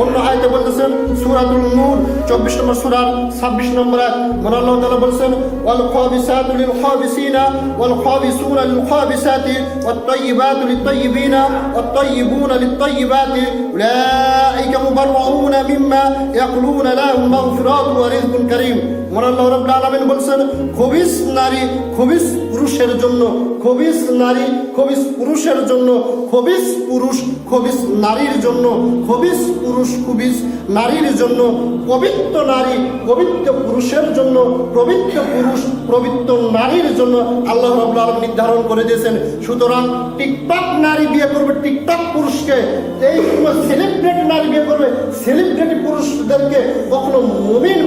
অন্য আয়তে বলতেছেন সুরাতুল নূর, চব্বিশ নম্বর সুরার ছাব্বিশ নম্বর আয়াত। মনে তাআলা বলছেন, ওয়াল খাবিসাতু লিল খাবিসিনা, ওয়াল খাবিসুনা লিল খাবিসাতি, ওয়াত তাইয়িবাতু লিত তাইয়িবিনা, ওয়াত তাইয়িবুনা লিত তাইয়িবাতি, উলাইকা মুবাররাউনা মিম্মা ইয়াকুলুনা লাহুম মাগফিরাতুন ওয়া রিজকুন কারীম। মনে আল্লাহ রাব্বুল আলামিন বলছেন, খবিস নারী, খবিস পুরুষের জন্য, খবিস নারী, খবিস পুরুষের জন্য, খবিস পুরুষ, খবিস নারীর জন্য, খবিস পুরুষ খবিস নারীর জন্য, পবিত্র নারী পবিত্র পুরুষের জন্য, পবিত্র পুরুষ পবিত্র নারীর জন্য আল্লাহ রব্লা আলম নির্ধারণ করে দিয়েছেন। সুতরাং টিকটক নারী বিয়ে করবে, টিকটক পুরুষকে এই সেলিব্রিটি নারী বিয়ে করবে সেলিব্রিটি পুরুষদেরকে কখনো মুমিন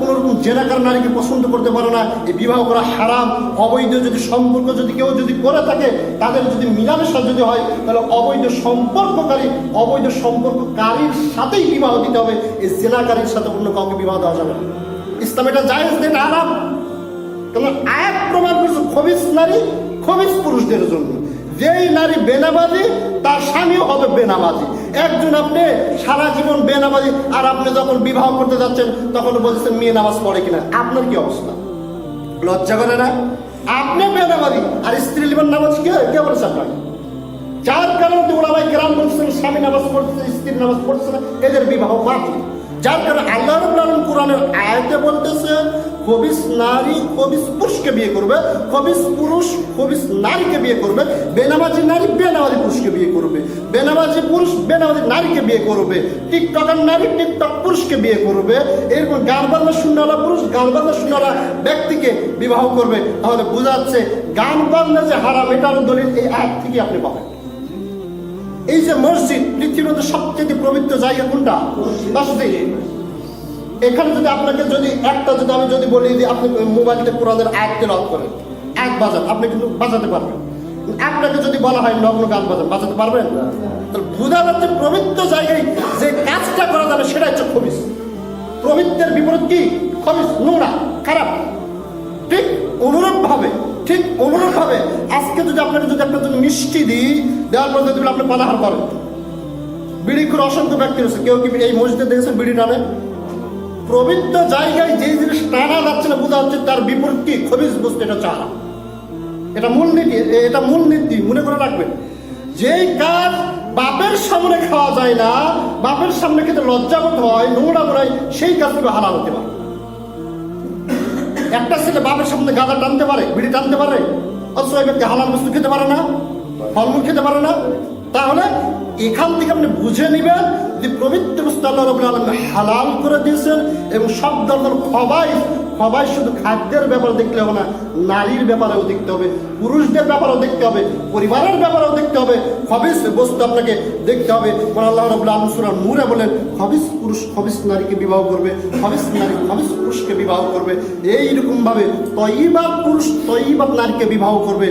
কোনো রকম জেনাকার নারীকে পছন্দ করতে পারে না। এই বিবাহ করা হারাম। অবৈধ যদি সম্পর্ক যদি কেউ যদি করে থাকে, তাদের যদি মিলামেশা যদি হয়, তাহলে অবৈধ সম্পর্ককারী, অবৈধ সম্পর্ককারীর সাথেই বিবাহ দিতে হবে। এই জেনাকারীর সাথে অন্য কাউকে বিবাহ দেওয়া যাবে না। ইসলাম এটা জায়েজ এটা হারাম। তোমার আয়াত প্রমাণ করছে খবিস নারী, খবিস পুরুষদের জন্য। যেই নারী বেনামাজি, তার স্বামীও হবে বেনামাজি। একজন আপনি সারা জীবন বেনামাজি, আর আপনি যখন বিবাহ করতে যাচ্ছেন, তখন বলছেন মেয়ে নামাজ পড়ে কিনা। আপনার কি অবস্থা? লজ্জা করে না? আপনি বেনামাজি, আর স্ত্রী লিবার নামাজ কে কে বলেছে আপনাকে? যার কারণে ওলামাই গ্রাম বলছেন স্বামী নামাজ পড়ছে স্ত্রী নামাজ পড়ছে না, এদের বিবাহ বাতিল। যার কারণে আল্লাহ রব্বুল আলামিন কোরআনের আয়াতে বলতেছে, খবিস নারী, খবিস পুরুষকে বিয়ে করবে, খবিস পুরুষ, খবিস নারীকে বিয়ে করবে, বেনামাজি নারী, বেনামাজি পুরুষকে বিয়ে করবে, বেনামাজি পুরুষ, বেনামাজি নারীকে বিয়ে করবে, টিকটকার নারী, টিকটক পুরুষকে বিয়ে করবে, এরকম গান বাজনা শুননালা পুরুষ, গান বাজনা শুননালা ব্যক্তিকে বিবাহ করবে। তাহলে বোঝা যাচ্ছে গান বাজনা যে হারাম, এটারও দলিল এই আয়াত থেকে আপনি পাবেন। এই যে মসজিদ, পৃথিবীর মধ্যে সবচেয়ে পবিত্র জায়গা কোনটা? মসজিদ। এখানে যদি আপনাকে যদি একটা যদি আমি যদি বলি যে আপনি মোবাইলতে কোরআনের আয়াত তেলাওয়াত করেন, এক বাজান, আপনি কিন্তু বাজাতে পারবেন। আপনাকে যদি বলা হয় নগ্ন গান বাজান, বাজাতে পারবেন? তাহলে বোঝা যাচ্ছে পবিত্র জায়গায় যে কাজটা করা যাবে সেটা হচ্ছে খবিস পবিত্রের বিপরীত কি? খবিস নোংরা, খারাপ। ঠিক অনুরূপ ভাবে ঠিক অনুরূপ ভাবে আজকে যদি আপনাকে যদি আপনার যদি মিষ্টি দিই, দেওয়ার পর যদি আপনি পানাহার করেন। বিড়ি করে অসংখ্য ব্যক্তি রয়েছে। কেউ কি এই মসজিদে দেখেছেন বিড়ি টানে? পবিত্র জায়গায় যে জিনিস টানা যাচ্ছে না, বোঝা হচ্ছে তার বিপরীত কি খবিজ বুঝতে এটা চারা। এটা মূল নীতি এটা মূল নীতি, মনে করে রাখবেন। যেই কাজ বাপের সামনে খাওয়া যায় না, বাপের সামনে খেতে লজ্জাবোধ হয় নোংরা হয় সেই কাজ থেকে হারাম হতে পারে। একটা ছেলে বাপের সামনে গাঁদা টানতে পারে, বিড়ি টানতে পারে, অথচ ব্যক্তি হালাল বস্তু খেতে পারে না, ফলমূল খেতে পারে না, তাহলে এখান থেকে আপনি বুঝে নেবেন যে পবিত্র আল্লাহ রবুল আলম হালাল করে দিয়েছেন এবং সব ধরনের সবাই সবাই শুধু খাদ্যের ব্যাপারে দেখলে হবে না, নারীর ব্যাপারেও দেখতে হবে, পুরুষদের ব্যাপারেও দেখতে হবে, পরিবারের ব্যাপারেও দেখতে থাকতে হবে। হবিস বস্তু আপনাকে দেখতে হবে। মানে আল্লাহ রবুল্লা আলমসুরা মুরে বলেন হবিস পুরুষ হবিস নারীকে বিবাহ করবে। হবিস নারী হবিস পুরুষকে বিবাহ করবে। এইরকমভাবে তৈবা পুরুষ তৈবা নারীকে বিবাহ করবে।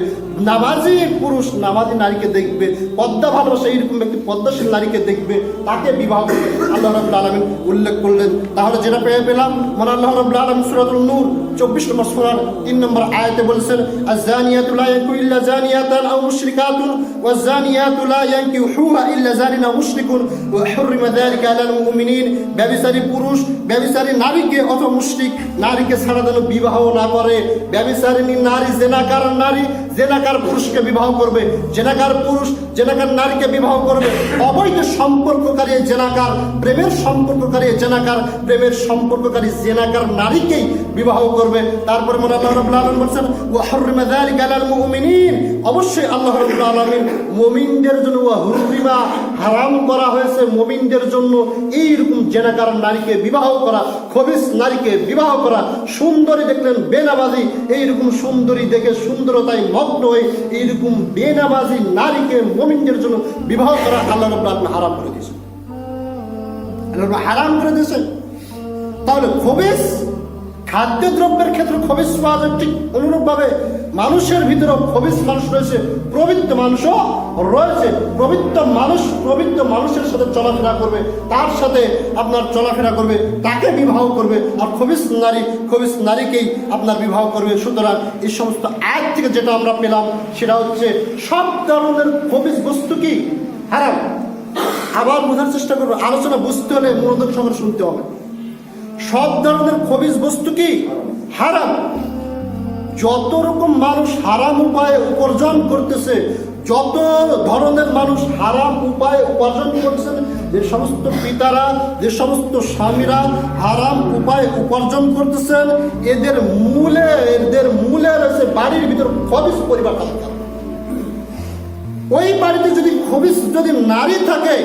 নামাজি পুরুষ, নামাজি নারীকে দেখবে। পদ্মা ভালোবাসা এইরকম ব্যক্তি, পদ্মাশীল নারীকে দেখবে। তাকে বিবাহ করবে। আল্লাহ রবুল্লা আলমিন উল্লেখ করলেন। তাহলে যেটা পেয়ে পেলাম মানে আল্লাহ রবুল্লা আলম সুরাতুল নূর, চব্বিশ নম্বর সুরার তিন নম্বর আয়তে বলছেন আর জানিয়াতুল্লাহ ইল্লা জানিয়াতান মুশরিকাতুন ওয়া والزانيات لا ينكحوها إلا زان أو مشرك وحرم ذلك على المؤمنين ব্যবিচারী পুরুষ ব্যবিচারী নারীকে অথবা মুশরিক নারীকে ছাড়া যেন বিবাহ না করে ব্যবিচারিণী নারী জেনাকার নারী জেনাকার পুরুষকে বিবাহ করবে জেনাকার পুরুষ জেনাকার নারীকে বিবাহ করবে অবৈধ সম্পর্ককারী এই জেনাকার প্রেমের সম্পর্ককারী এই জেনাকার প্রেমের সম্পর্ককারী জেনাকার নারীকেই বিবাহ করবে তারপরে মনে আল্লাহ রাব্বুল আলামিন বলছেন ওয়া হুররিমা যালিকা আলাল মুমিনিন অবশ্যই আল্লাহ রাব্বুল আলামিন মুমিনদের জন্য হুররিমা হারাম করা হয়েছে। মমিনদের জন্য এইরকম জেনাকার নারীকে বিবাহ করা, খবিস নারীকে বিবাহ করা, সুন্দরী দেখলেন বেনাবাজি এইরকম সুন্দরী দেখে সুন্দরতায় মগ্ন হয়ে এইরকম বেনাবাজি নারীকে মমিনদের জন্য বিবাহ করা আল্লাহ রাব্বুল আপনি হারাম করে দিয়েছেন। আল্লাহ হারাম করে দিয়েছেন। তাহলে খবিস খাদ্যদ্রব্যের ক্ষেত্রে খবিস পাওয়া যায় ঠিক অনুরূপভাবে মানুষের ভিতরেও খবিস মানুষ রয়েছে। পবিত্র মানুষও রয়েছে। পবিত্র মানুষ পবিত্র মানুষের সাথে চলাফেরা করবে। তার সাথে আপনার চলাফেরা করবে, তাকে বিবাহ করবে। আর খবিস নারী খবিস নারীকেই আপনার বিবাহ করবে। সুতরাং এই সমস্ত আয়াত থেকে যেটা আমরা পেলাম, সেটা হচ্ছে সব ধরনের খবিস বস্তু কি? হারাম। আবার বোঝার চেষ্টা করব। আলোচনা বুঝতে হলে মনোযোগ সঙ্গে শুনতে হবে। সব ধরনের খবিজ বস্তু কি? হারাম। যত রকম মানুষ হারাম উপায়ে উপার্জন করতেছে, যত ধরনের মানুষ হারাম উপায়ে উপার্জন করছেন যে সমস্ত পিতারা, যে সমস্ত স্বামীরা হারাম উপায়ে উপার্জন করতেছেন, এদের মূলে এদের মূলে রয়েছে বাড়ির ভিতর খবিজ পরিবার থাকতে ওই বাড়িতে যদি খবিজ যদি নারী থাকে,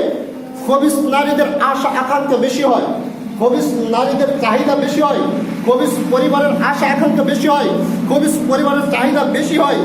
খবিজ নারীদের আশা আকাঙ্ক্ষা বেশি হয়। খবিস নারীদের চাহিদা বেশি হয় কবি পরিবারের আশা আকাঙ্ক্ষা বেশি হয় কবি পরিবারের চাহিদা বেশি হয়।